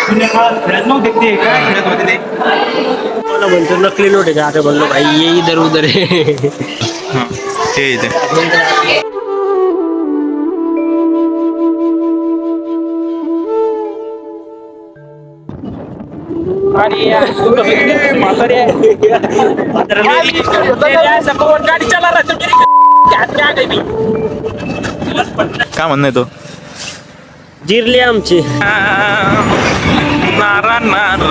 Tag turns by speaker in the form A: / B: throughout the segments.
A: खेळत नव्हते ते खेळत होते ते
B: मला म्हणतो नकली नोट आहे का आता म्हणलो भाई ये इधर उधर आहे
A: ते इथे काय म्हणणं तो?
B: जिरली आमची.
A: नारा नारा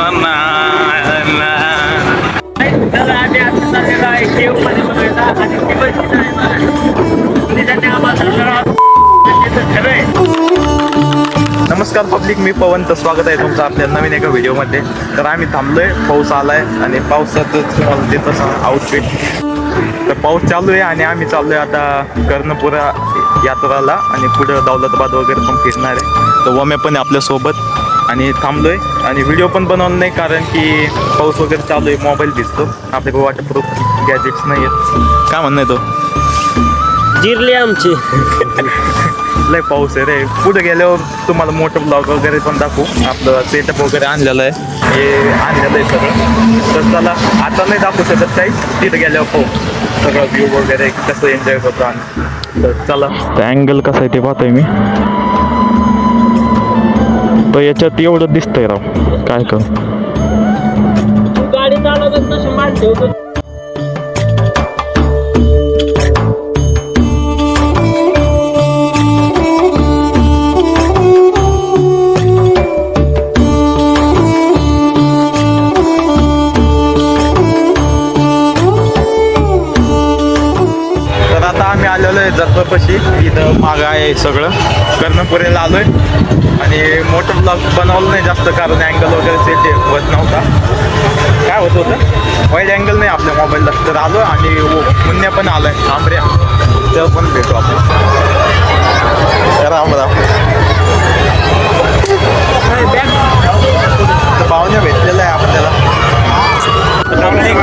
A: नमस्कार पब्लिक मी पवन तर स्वागत आहे तुमचं आपल्या नवीन एका व्हिडिओमध्ये. तर आम्ही थांबलोय पाऊस आलाय आणि पावसातच तुम्हाला आउटफिट तर पाऊस चालू आहे आणि आम्ही चाललोय आता कर्णपुरा यात्राला आणि पुढं दौलताबाद वगैरे पण फिरणार आहे. तर वमे पण आहे आपल्यासोबत आणि थांबलोय. आणि व्हिडिओ पण बनवला नाही कारण की पाऊस वगैरे चालू आहे मोबाईल दिसतो. आपल्याकडे वॉटरप्रूफ गॅजेट्स नाही आहेत. काय म्हणणं आहे तो?
B: जिरली आमची.
A: लय पाऊस आहे रे. पुढे गेल्यावर तुम्हाला मोठं ब्लॉग वगैरे पण दाखवू. आपलं सेटअप वगैरे आणलेलं आहे. हे आणलेलं आहे सगळं. तर चला आता नाही दाखवू शकत काही. तिथे गेल्यावर पाहू. सगळं व्ह्यू वगैरे कसं एन्जॉय करतो आम्ही. तर चला. अँगल कसं आहे ते पाहतोय मी. तर याच्यात एवढं दिसतंय राव. काय कर? आलेलो इथं मागं आहे सगळं. कर्णपुरीला आलोय आणि मोठं ब्लॉग बनवलं नाही जास्त कारण अँगल वगैरे सेट होत नव्हता. काय होत होतं? वाईट अँगल नाही आपल्या मोबाईलला तर आलो आणि पुण्य पण आलोय. आंबऱ्या तेव्हा पण भेटू आपण. राम राम. तर पाहुण्या भेटलेलं आहे आपल्याला. पब्लिक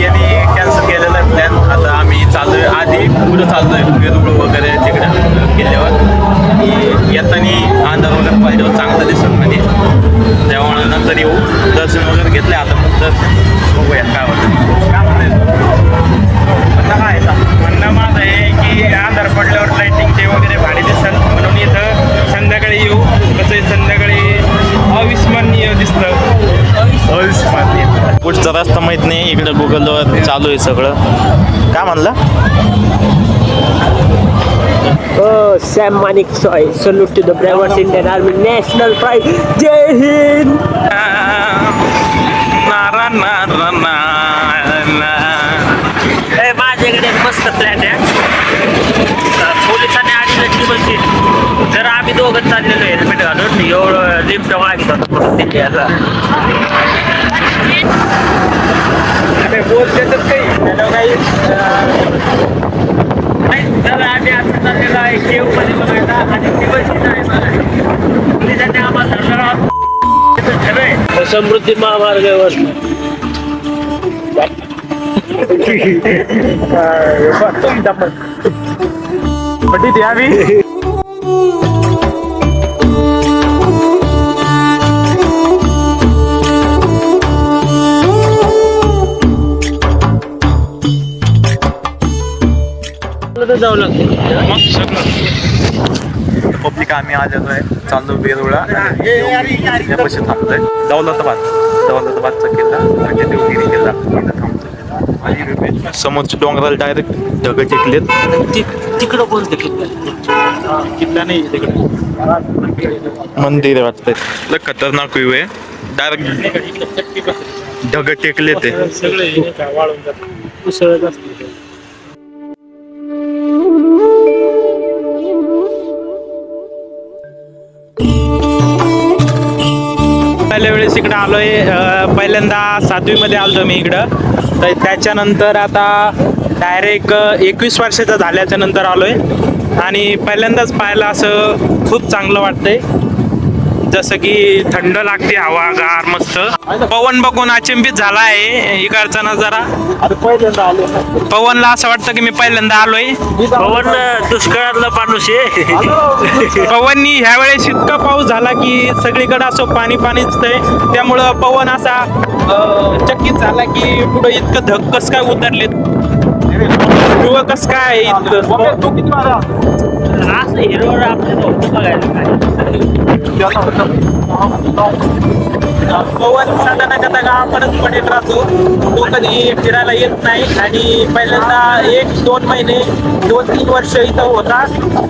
A: यांनी कॅन्सल केलेला आहे प्लॅन आता आम्ही चाललोय आधी पुढं आहे रुड वगैरे तिकडे गेल्यावर आणि येताना अंधार वगैरे पाहिजे चांगलं दिसत म्हणजे त्यामुळे नंतर येऊ. दर्शन वगैरे घेतले आता मग दर्शन बघूया काय होतं. काय म्हणते म्हणणं काय आहे
C: म्हणणं माझं आहे की आधार पडल्यावर लाईटिंगचे वगैरे भाडे दिसल. म्हणून इथं
A: रस्ता माहीत नाही इकडे गुगलवर चालू आहे सगळं. काय म्हणलं?
B: Oh, Sam Manik Soy. Salute to the bravest Indian Army National Pride. Jai Hind.
A: नारा नारा नारा
B: ए, माझ्याकडे मस्त प्लॅन आहे. पोलिसांनी आधी टेबल सीट जर आम्ही दोघं चाललेलो हेल्मेट घालून एवढं लिफ्ट मागित होतं दिल्ली आता
C: अरे बोल त्याच्यात काही.
B: हॅलो काही जर आम्ही असं चाललेलो आहे. केवमध्ये बघायला. आणि आहे पोलिसांनी आम्हाला धरलं खरंय समृद्धी महामार्गावर.
C: पटी
B: जाऊ लागते.
A: पब्लिक आम्ही आलेलो आहे चाललो वेरुळा यापाशी थांबतोय. दौलताबाद. दौलताबादचा किल्ला. म्हणजे देवगिरी किल्ला. इथं थांबतोय. आणि समोरच्या डोंगराला डायरेक्ट ढग टेकलेत.
B: तिकडं कोणतं किल्ला?
C: किल्ला नाही तिकडे.
A: मंदिर वाटतंय. खतरनाक व्ह्यू आहे. डायरेक्ट ढग टेकले ते.
C: सगळे वाळून जात उसळत इकडं आलोय पहिल्यांदा सातवीमध्ये आलतो मी इकडं. तर त्याच्यानंतर आता डायरेक्ट एकवीस वर्षाचा झाल्याच्यानंतर आलोय. आणि पहिल्यांदाच पाहायला असं खूप चांगलं वाटतंय. जसं की थंड लागते हवा गार मस्त. पवन बघून अचंबित झाला आहे इकडचा नजारा पवनला असं वाटतं की मी पहिल्यांदा आलोय.
B: पवन दुष्काळातला माणूस आहे.
C: पवननी ह्या वेळेस इतका पाऊस झाला की सगळीकडे असं पाणी पाणी दिसतंय त्यामुळं पवन असा चकित झाला की पुढे इतकं धग कस काय उतरलेत? किंवा कस काय
B: असं हिरोवर आपल्याला होतं बघायला
C: पवन साधा ना कथा पडेल राहतो. तो कधी फिरायला येत नाही. आणि पहिल्यांदा एक दोन महिने दोन तीन वर्ष इथं होता.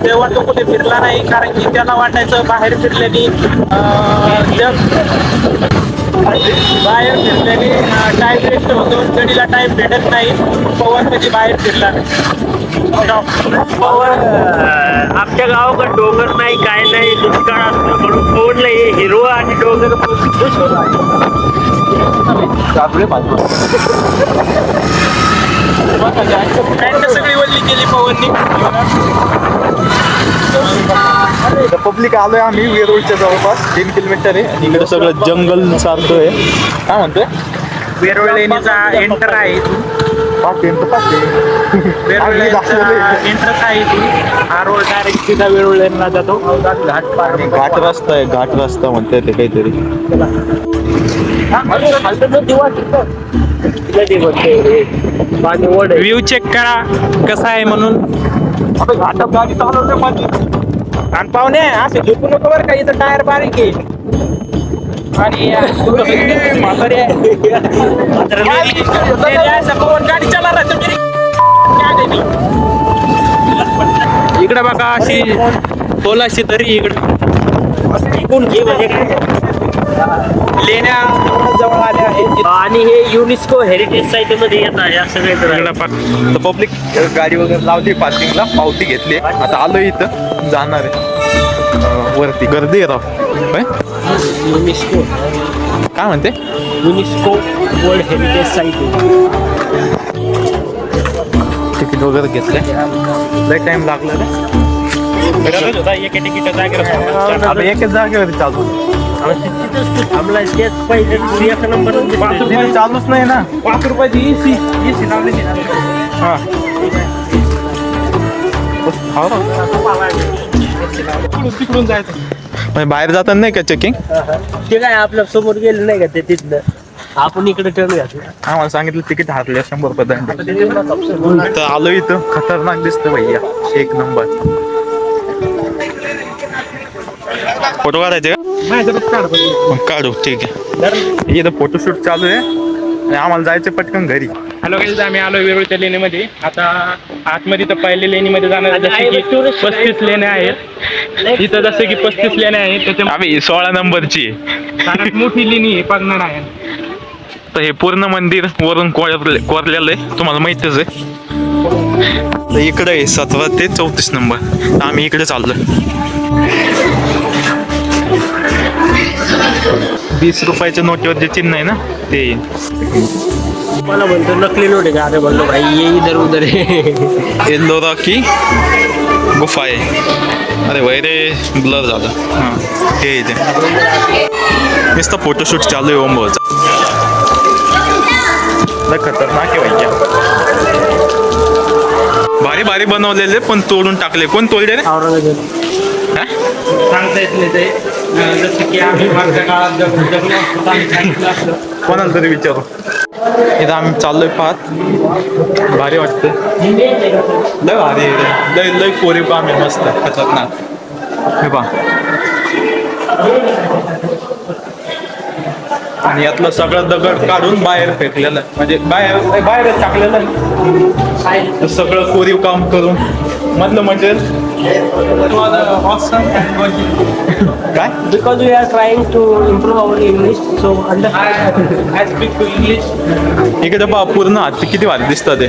C: तेव्हा तो कुठे फिरला नाही कारण की त्याला वाटायचं बाहेर फिरल्याने जग बाहेर फिरल्याने टाइम वेस्ट होतो. गडीला टाइम भेटत नाही. पवन कधी बाहेर फिरला
B: पवन आमच्या गावाकडे डोंगर नाही काय नाही. दुष्काळ असतो म्हणून पवनला हे हिरो आणि डोंगर खुश होता
C: सगळी वल्ली केली पवननी.
A: पब्लिक आलोय आम्ही वेरूळच्या जवळपास तीन किलोमीटर आहे. आणि इकडे सगळं जंगल सारखं आहे. काय म्हणतोय?
C: वेरुळ लेणीचा एंटर आहे इथून.
A: पाच इंच पाच
C: वेरुळ
A: आम्ही
C: लेणीचा
A: दाखवलंय.
C: एंट्रन्स आहे इथून हा रोड डायरेक्ट सीधा वेरुळ लेणीला जातो. घाट पार
A: घाट रस्ता आहे घाट रस्ता म्हणते ते काहीतरी.
C: व्ह्यू चेक करा कसा आहे म्हणून.
A: गाडी चालवते
C: आणि पाहुणे असे झोपू नको बरं का इथं टायर बारीक आहे. आणि गाडी- चालणार चला इकडे बघा अशी पोलाशी तरी इकडे.
B: हे म्हणजे
C: लेण्या जवळ आल्या आहेत.
B: आणि हे युनेस्को हेरिटेज साईटमध्ये येत आहे असं
A: पब्लिक गाडी वगैरे लावली पार्किंगला पावती घेतली. आता आलो इथं. जाणार आहे. वरती. गर्दी आहे राव. काय
B: युनेस्को.
A: काय म्हणते?
B: UNESCO world heritage site.
A: Ticket वगैरे घेतलं लय टाइम लागला रे.
C: जागेवर
A: एकच जागेवरती चालू चालूच नाही ना.
C: पाच रुपयाची एसी एसी लावलेली ना.
A: हा. हा ना.
C: तिकडून जायचं.
A: म्हणजे बाहेर जाताना नाही का चेकिंग
B: ते काय आपल्यासमोर गेलं नाही का ते तिथलं आपण इकडे टर्न घातला.
A: आम्हाला सांगितलं तिकीट हारले शंभर रुपये दंड. तर आलो इथं. खतरनाक दिसतं भैया. एक नंबर. फोटो काढायचे का?
C: काढ बरं.
A: मग काढू ठीक आहे. इथं फोटोशूट चालू आहे. आणि आम्हाला जायचं पटकन घरी.
C: हॅलो गाईज आम्ही आलो वेरूळच्या लेणीमध्ये. आता आतमध्ये तर पहिले लेणीमध्ये जाणार जसे की पस्तीस लेण्या आहेत. इथं जसे की पस्तीस लेण्या आहेत त्याच्या
A: आम्ही सोळा नंबरची.
C: मोठी लेणी आहे पगनाड आहे.
A: तर हे पूर्ण मंदिर वरून कोरले कोरलेलं आहे. तुम्हाला माहितच आहे. तर इकडे आहे सतरा ते चौतीस नंबर. तर आम्ही इकडे चाललोय वीस रुपयाच्या नोटीवर जे चिन्ह आहे ना ते
B: मला म्हणतो नकली नोट आहे का? अरे म्हणलो भाई ये इधर उधर. है
A: एल्लोरा की गुफा आहे. अरे रे ब्लर झालं. हां हे इथे. नुसतं फोटोशूट चालू आहे ओम लय खतरनाक आहे भैया भारी भारी बनवलेले पण तोडून टाकले. कोण तोडले रे?
C: सांगता येत नाही ते. जसं की आम्ही मागच्या काळात
A: कोणाला तरी विचारू. इथं आम्ही चाललोय पाहत. भारी वाटतं लय भारी आहे रे. लय लय कोरी पाम आहे मस्त खतरनाक. हे पा आणि यातलं सगळं दगड काढून बाहेर फेकलेलं. म्हणजे बाहेर बाहेर टाकलेलं सगळं कोरीव काम करून. मधलं मटेरियल? काय?
B: Because we are trying to improve our English so under
C: English
A: इकडे पहा पूर्ण हात किती भारी दिसतात ते.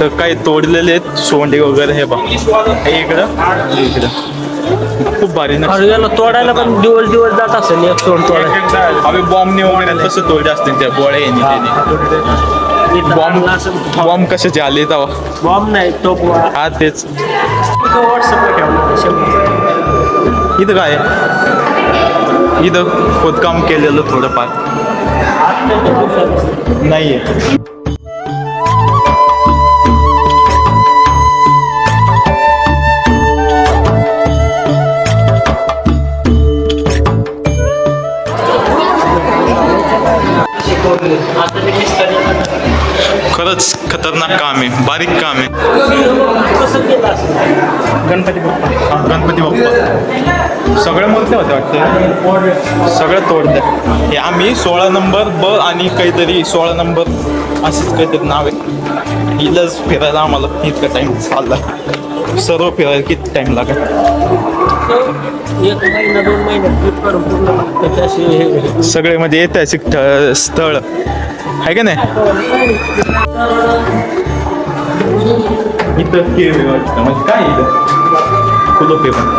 A: तर काही तोडलेले आहेत सोंडे वगैरे हे हे इकडं इकडं. खूप भारी ना.
B: याला तोडायला पण दिवस दिवस जात असेल एक सोड तोडायला.
A: अवे बॉम्बने वगैरे तसं तोडले असतील त्या गोळ्या बॉम्ब बॉम्ब कशाचे आले तेव्हा.
B: बॉम्ब नाही टोप
A: हा तेच.
B: व्हॉट्सअपला शंभर.
A: इथं काय? आहे? इथं खोदकाम केलेलं थोडंफार. नाहीये.
B: आता
A: खरंच खतरनाक काम आहे बारीक काम आहे.
C: गणपती बाप्पा.
A: हा, गणपती बाप्पा. सगळ्या मूर्त्या होत्या वाटतं? सगळं तोडलं हे आम्ही सोळा नंबर ब आणि काहीतरी सोळा नंबर असंच काहीतरी नाव. आहे हिलाच फिरायला आम्हाला इतका टाइम चालला. सर्व फिरायला किती टाइम लागेल?
B: एक महिना दोन ट्रिप करून पूर्ण त्याचे असे हे-
A: सगळे म्हणजे ऐतिहासिक ठ- स्थळ. आहे का नाही? इथं वाटतं. म्हणजे काय इथं? कुलूप आहे पण.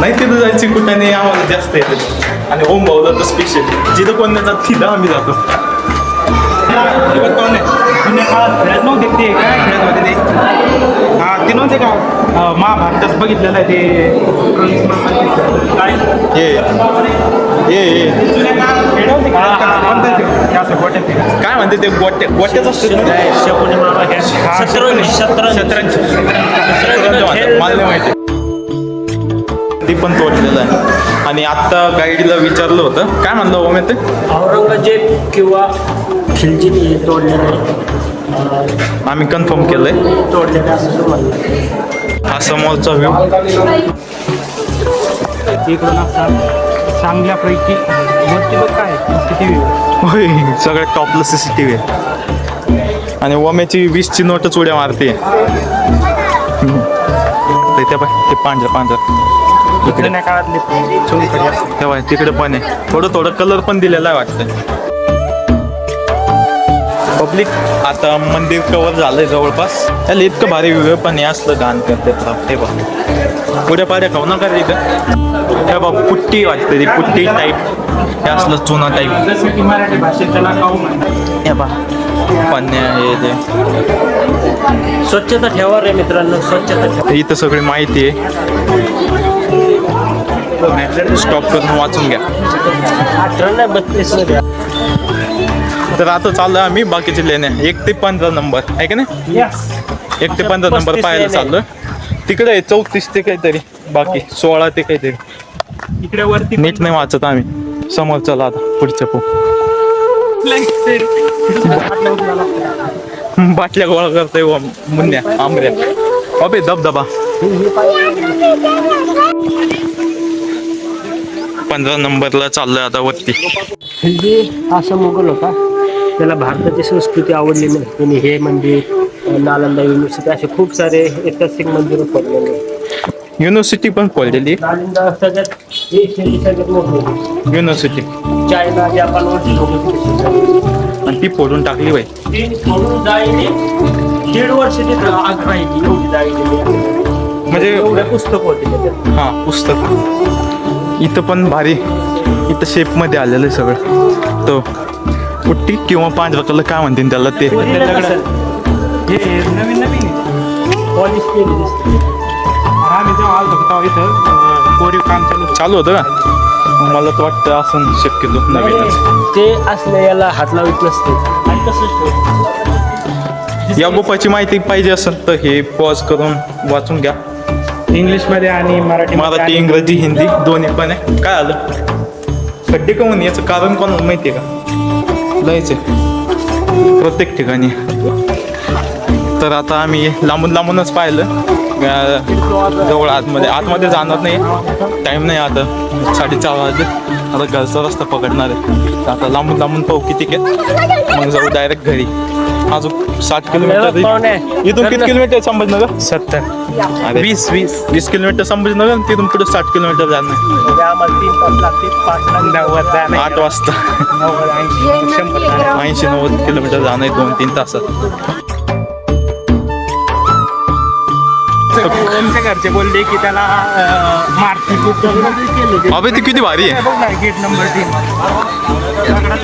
A: नाही तिथं जायची कुठं नाही आम्हाला जास्त येते. आणि ओम भाऊ तर स्पेशल जिथं कोण नाही जात तिथं आम्ही जातो.
C: जुन्या काळात खेळत नव्हते ते काय खेळत होते ते हा ते नव्हते का महाभारतात बघितलेलं आहे ते काय
A: ये ये ये
C: जुन्या काळात खेळ नव्हते का? कोणतं ते? ते असं गोट्यात ते.
A: काय म्हणते ते गोट्या गोट्याच
B: हे शतरंज शतरंज
C: शतरंज
B: खेळ
A: मला नाही माहिती ती पण तोडलेलं आहे. आणि आत्ता गाईडला विचारलं होतं. काय म्हणलं ओमे ते
B: औरंगजेब किंवा खिलजी हे तोडलेले
A: आम्ही कन्फर्म केलंय.
B: तोडलेले असं
A: हा समोरचा व्ह्यू
C: इकडून चांगल्यापैकी वरती बघ काय view.
A: होय सगळ्यात टॉपला सी सी टी व्ही आहे. आणि ओम्याची वीसची नोटच उड्या मारते ते पाय ते पांढरं पांढरं इकडे
C: जुन्या काळातले चौकडी असते
A: तेव्हा तिकडे पण आहे. थोडं थोडं कलर पण दिलेला आहे वाटतं. पब्लिक आता मंदिर कवर झालंय जवळपास. त्याला इतकं भारी व्ह्यू पण हे असलं घाण करते हे बघ पुढे पाड्या खाऊ नका रे इथं. हे बघ पुट्टी वाटते ती पुट्टी टाईप हे असलं चुना टाईप
C: मराठी भाषेत त्याला
A: हे बा पन्न्या हे ते
B: स्वच्छता ठेवा रे मित्रांनो स्वच्छता ठेवा.
A: इथं सगळी माहिती आहे. स्टॉप करून वाचून घ्या.
B: अठरा नाही बत्तीसमध्ये
A: तर आता चाललोय आम्ही बाकीचे लेण्या एक ते पंधरा नंबर आहे का नाही. एक ते पंधरा नंबर पाहायला. चाललोय. तिकडे आहे चौतीस ते काहीतरी बाकी सोळा ते काहीतरी.
C: इकडे वरती
A: नीट नाही वाचत आम्ही. समोर चला आता पुढच्या पो बाटल्या गोळा करतोय मुन्या आंबऱ्या. अबे धबधबा पंधरा नंबरला चाललोय आता वरती.
B: खिलजी असा मुघल होता. त्याला भारताची संस्कृती आवडली नाही. त्यांनी हे मंदिर नालंदा युनिव्हर्सिटी असे खूप सारे ऐतिहासिक मंदिरं पडलेले.
A: युनिव्हर्सिटी पण खोललेली
B: नालंदा सगळ्यात एशियाची सगळ्यात मोठी
A: युनिव्हर्सिटी
B: चायना जपानवरची
A: आणि ती फोडून टाकली बाई.
B: ती दीड वर्ष तिथं आग राहिली एवढी जाळी
A: म्हणजे
B: एवढे पुस्तक होते त्याच्यात
A: हा पुस्तक. इथं पण भारी. इथं शेपमध्ये आलेलं आहे सगळं. तो पुट्टी किंवा पांढरा कलर काय म्हणतील त्याला ते?
B: कोरीला नसेल.
C: हे नवीन नवीन आहे.
B: पॉलिश केली दिसते.
C: आम्ही जेव्हा आलो होतो तेव्हा इथं अं, कोरीव काम चालू होतं.
A: चालू होतं का? मला तर वाटतं असं शक्यतो नवीनच.
B: ते असले याला हात लावित नसते. आणि तसंच
A: या गुफाची माहिती पाहिजे असेल तर हे पॉज करून वाचून घ्या.
C: इंग्लिशमध्ये आणि मराठी
A: मराठी इंग्रजी हिंदी. दोन्ही पण आहे. काय आलं? खड्डे का म्हणून याचं कारण कोणाला माहिती आहे का? लयच आहे. प्रत्येक ठिकाणी. तर आता आम्ही लांबून लांबूनच पाहिलं. जवळ आतमध्ये. आतमध्ये जाणार नाही. टाईम नाही आता. साडेचार वाजले. आता घरचा रस्ता पकडणार आहे. आता लांबून लांबून पाहू किती के मग जाऊ डायरेक्ट घरी. अजून साठ किलोमीटर इथून किती किलोमीटर संभाजीनगर?
C: सत्तर.
A: वीस वीस. वीस किलोमीटर संभाजीनगर आणि तिथून पुढे साठ किलोमीटर जाणार आठ वाजता.
C: ऐंशी.
A: नव्वद किलोमीटर जाणं आहे दोन तीन तासात.
C: आमच्या घरचे बोलले की त्याला अं, मारतील
A: अबे ती किती भारी आहे.
C: गेट नंबर तीन.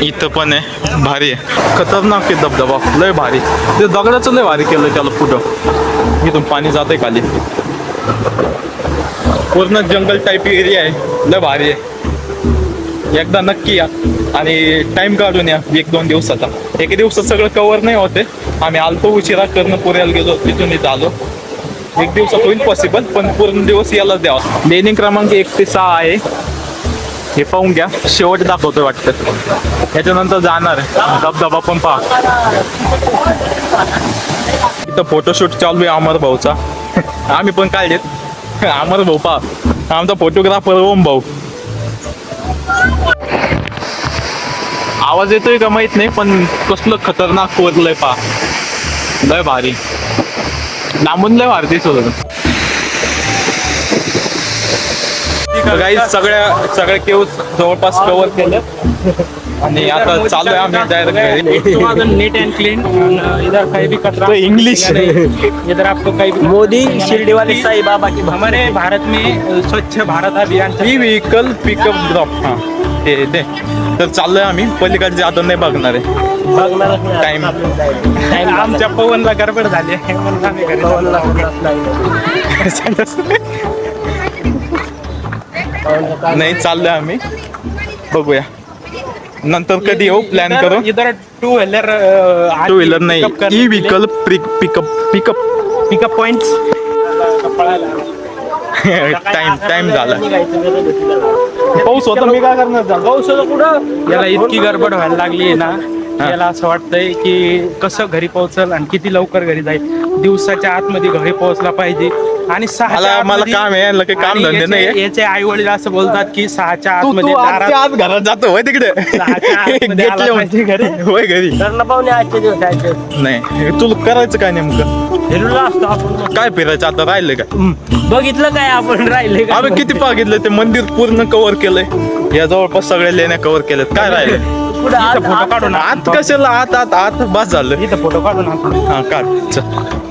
A: इथं पण आहे. भारी आहे. खतरनाक आहे धबधबा. लय भारी. ते दगडाचं लय भारी केलं त्याला पुढं. इथून पाणी जातंय खाली. पूर्ण जंगल टाईप एरिया आहे. लय भारी आहे. एकदा नक्की या. आणि टाईम काढून या. एक दोन दिवसाचा एके दिवसात सगळं कवर नाही होते. आम्ही आलतो उशिरा करणं पुऱ्याला गेलो तिथून इथं आलो. एक दिवसात होईल पॉसिबल पण पूर्ण दिवस याला द्यावा. लेणी क्रमांक एक ते सहा आहे. हे पाहून घ्या. शेवट दाखवतोय वाटतं. त्याच्यानंतर जाणार धबधबा पण पहा. इथं फोटोशूट चालू आहे अमर भाऊचा. आम्ही पण काढलेत. अमर भाऊ पहा. आमचा फोटोग्राफर ओम भाऊ. आवाज येतोय का माहीत नाही पण कसलं खतरनाक कोरलंय पा लय भारी. लांबून लय भारी दिसत काही सगळ्या सगळ्या केव्स जवळपास कव्हर केलं. आणि आता चालू आहे आम्ही डायरेक्ट
C: नीट एंड क्लीन इधर कहीं भी कचरा
A: इंग्लिश
C: इधर आपको कहीं भी
B: मोदी शिर्डी वाले साई बाबा की
C: हमारे भारत में स्वच्छ भारत अभियान
A: ई व्हेकल पिकअप ड्रॉप हा ते ते तर चाललोय आम्ही. पलीकडचे आता नाही बघणार आहे.
C: है। आमच्या पवनला गडबड झाली. आहे
A: नाही चाललोय आम्ही. बघूया. नंतर कधी येऊ? प्लॅन करू
C: इधर टू व्हीलर
A: टू व्हीलर नाही. E vehicle pickup pickup
C: pickup point
A: time time झाला. पाऊस होता मी काय करणार
B: पाऊस होतं कुठं?
C: याला इतकी गडबड व्हायला लागली आहे ना याला असं वाटतंय की कसं घरी पोहोचल आणि किती लवकर घरी जाईल. दिवसाच्या आतमध्ये घरी पोहोचला पाहिजे. आणि सहाच्या
A: मला काम आहे काही काम धंदे नाही
C: याचे आई वडील असं बोलतात की सहाच्या
A: तू
C: आतमध्ये दारात
A: आत घरात जातो होय तिकडे.
C: सहाच्या आतमध्ये आला
A: घेतले
C: पाहिजे घरी.
A: होय घरी.
B: कर्ण पाहुणे आजचे दिवस आहेत
A: नाही तुला करायचं काय नेमकं?
B: फिरलो असतो आपण
A: काय फिरायचं आता राहिलं का
B: बघितलं काय आपण राहिले का
A: आम्ही किती पागितलं ते मंदिर पूर्ण कव्हर केलंय. या जवळपास सगळ्या लेण्या कव्हर केल्यात. काय राहिलं
C: फोटो काढून
A: आत कशाला आत आत आत? बस झालं.
C: इथं फोटो काढून
A: हा काढ. चल.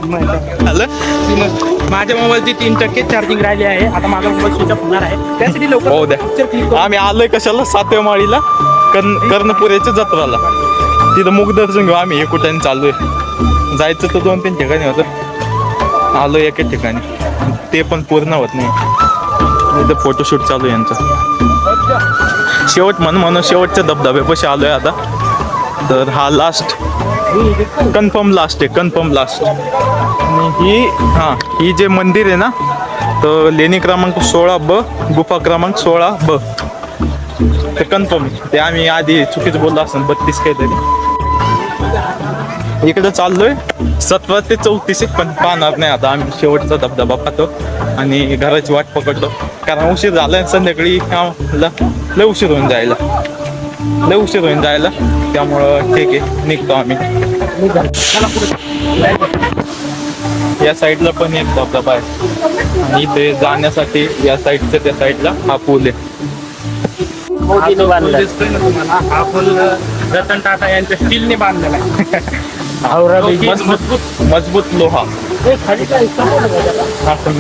A: झालं
C: माझ्या मोबाईलची तीन टक्के चार्जिंग राहिली आहे. आता माझा मोबाईल स्विच ऑफ होणार आहे. त्यासाठी लवकर
A: द्या.
C: click करू.
A: आम्ही आलोय कशाला? सातव्या माळीला कर्ण कर्णपुऱ्याच्या जत्राला. तिथं मुखदर्शन घेऊ आम्ही. हे कुठे चालू आहे. जायचं तर दोन तीन ठिकाणी होतं. आलो एका ठिकाणी. ते पण पूर्ण होत नाही. इथं फोटोशूट चालू आहे यांचं. शेवट म्हण म्हणून शेवटच्या धबधब्यापाशी आलोय आता. तर हा लास्ट कन्फर्म लास्ट आहे कन्फर्म लास्ट आणि ही हां ही जे मंदिर आहे ना तर लेणी क्रमांक सोळा ब गुफा क्रमांक सोळा ब. ते कन्फर्म ते आम्ही आधी चुकीचं बोललो असं बत्तीस काहीतरी. इकडे चाललोय. सतरा ते चौतीस एक पण पाहणार नाही आता आम्ही. शेवटचा धबधबा पाहतो आणि घराची वाट पकडतो. कारण उशीर झाला संध्याकाळी लय उशीर होऊन जायला. लय उशीर होऊन जायला. त्यामुळं ठीक आहे निघतो आम्ही. या साईडला पण एक धबधबा आहे. आणि इथे जाण्यासाठी या साईडच्या त्या साईडला हा पूल आहे.
C: हा पूल रतन टाटा यांच्या स्टीलने बांधलेला आहे. तो मजबूत
A: मजबूत लोहा. आपण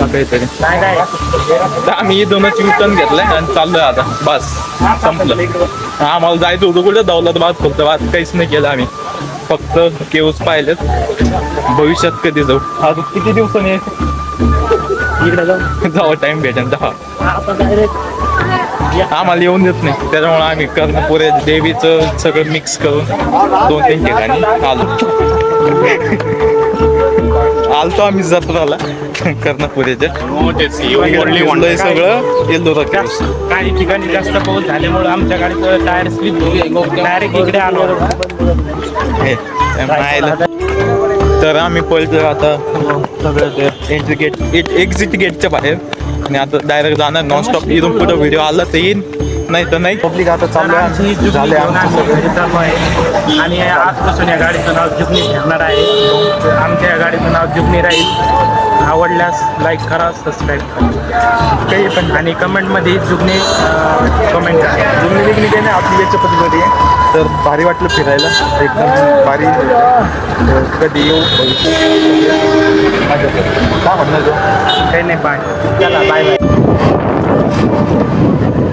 A: तर आम्ही इथूनच युटर्न घेतलाय आणि चाललोय आता. बस. संपलं. हा, आम्हाला जायचं होतं कुठं? दौलताबाद खुलताबाद काहीच नाही केलं आम्ही. फक्त केव्स पाहिलेत. भविष्यात कधी जाऊ? आता किती दिवसांनी यायचं?
B: इकडे जाऊ.
A: टाइम भेटेल. दहा. आम्हाला येऊन देत नाही. त्याच्यामुळे आम्ही कर्णपुरे देवीचं सगळं मिक्स करून दोन तीन ठिकाणी आलो. आलतो आम्ही जत्राला. कर्णपुरेच्या इकडे सगळं. येल्लोरा केव्स
C: काही ठिकाणी जास्त पाऊस झाल्यामुळे आमच्या गाडीचं टायर स्लिप डायरेक्ट इकडे आलो.
A: हे. तर आम्ही पळतो आता. सगळं एंट्री गेट एक्झिट गेटच्या बाहेर. आणि आता डायरेक्ट जाणार नॉनस्टॉप इथून पुढे व्हिडिओ आला तर येईन. नाही तर नाही. पब्लिक आता चालू आहे झाले आमचं
C: घरी चाललो आहे. आणि आजपासून या गाडीचं नाव जुगनी ठेवणार आहे. आमच्या या गाडीचं नाव जुगनी राहील. आवडल्यास लाईक करा सबस्क्राईब करा. काही पण आणि कमेंटमध्ये जुगनी कमेंट करा.
A: जुनी बिगनी काही नाही आपली याच्या पद्धती आहे. तर भारी वाटलं फिरायला. एकदम भारी. कधी येऊ? भविष्यात. काय म्हणणार तू?
C: काही नाही बाय चला बाय बाय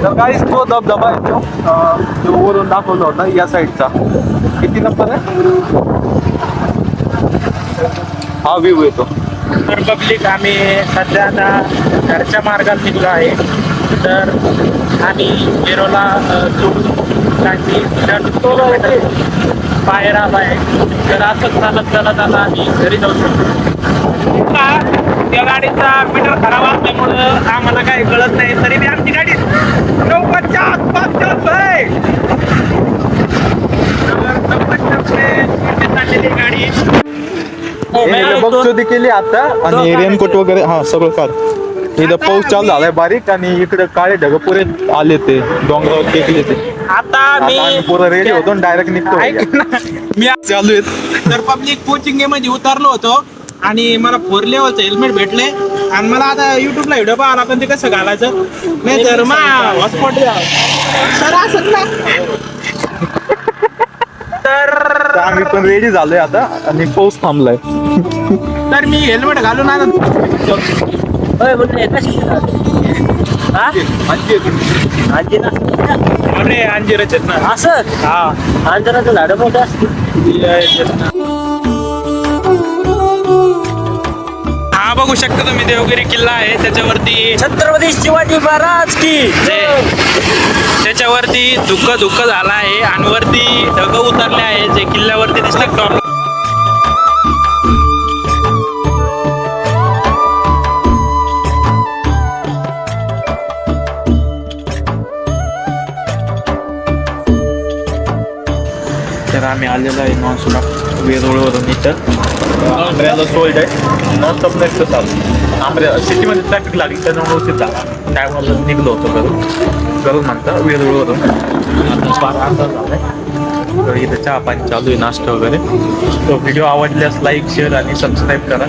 A: तर काहीच तो धबधबा आहे तो. अं, वरून दाखवला होता या साईडचा किती नंबर आहे? हा व्ह्यू येतो.
C: तर पब्लिक आम्ही सध्या आता घरच्या मार्गात निघलो आहे. तर आम्ही वेरोला जोडून टाकी बाहेर आलो आहे तर असंच चालत चालत आता आम्ही घरी जाऊ शकतो. त्या गाडीचा मीटर खराब असल्यामुळं आम्हाला काही कळत नाही. तरी बी आमची गाडी नव्वदच्या आसपास चालतोय गाडी
A: बघचोदी केली आता आणि रेनकोट वगैरे हा सगळं काढ. इथं पाऊस चालू झालाय बारीक आणि इकडे काळे ढग पुरे आले ते डोंगरावर टेकले ते.
C: आता मी
A: आम्ही पुरं रेडी होतो डायरेक्ट निघतो
C: मी
A: चालू आहेत.
C: तर पब्लिक कोचिंगमध्ये उतरलो होतो. आणि मला फोर लेवलचं हेल्मेट भेटले आणि मला आता युट्यूबला व्हिडिओ पाहावा पण ते कसं घालायचं? नाही तर मा हॉटस्पॉट सर असत ना. तर
A: तर आम्ही पण रेडी झालोय आता आणि पाऊस थांबलाय.
C: तर मी हेल्मेट घालून आता
B: होय हा ना
C: अरे अंजिराचे आहेत ना
B: असं
C: हा.
B: अंजनाचं झाड मोठं असतं
C: हा बघू शकता तुम्ही देवगिरी किल्ला आहे. त्याच्यावरती
B: छत्रपती शिवाजी महाराज की.
C: त्याच्यावरती धुक्क धुक्क झाला आहे आणि वरती ढग उतरले आहे जे किल्ल्यावरती दिसलं टॉप
A: तर आम्ही आलेलो आहे नॉनस्टॉप वेरूळवरून इथं. आंब्र्याला सोल्ड आहे. नॉनस्टॉप नेक्स्ट चालू आंब्र्या सिटीमध्ये ट्रॅफिक लागली त्याच्यामुळे उशीर झाला. त्यामुळे निघलो होतो घरून. घरून म्हणता वेरूळवरून आता बारा अर्धा झालाय. तर इथं चहा पाणी चालू आहे नाश्ता वगैरे. तो व्हिडिओ आवडल्यास लाईक शेअर आणि सबस्क्राईब करा.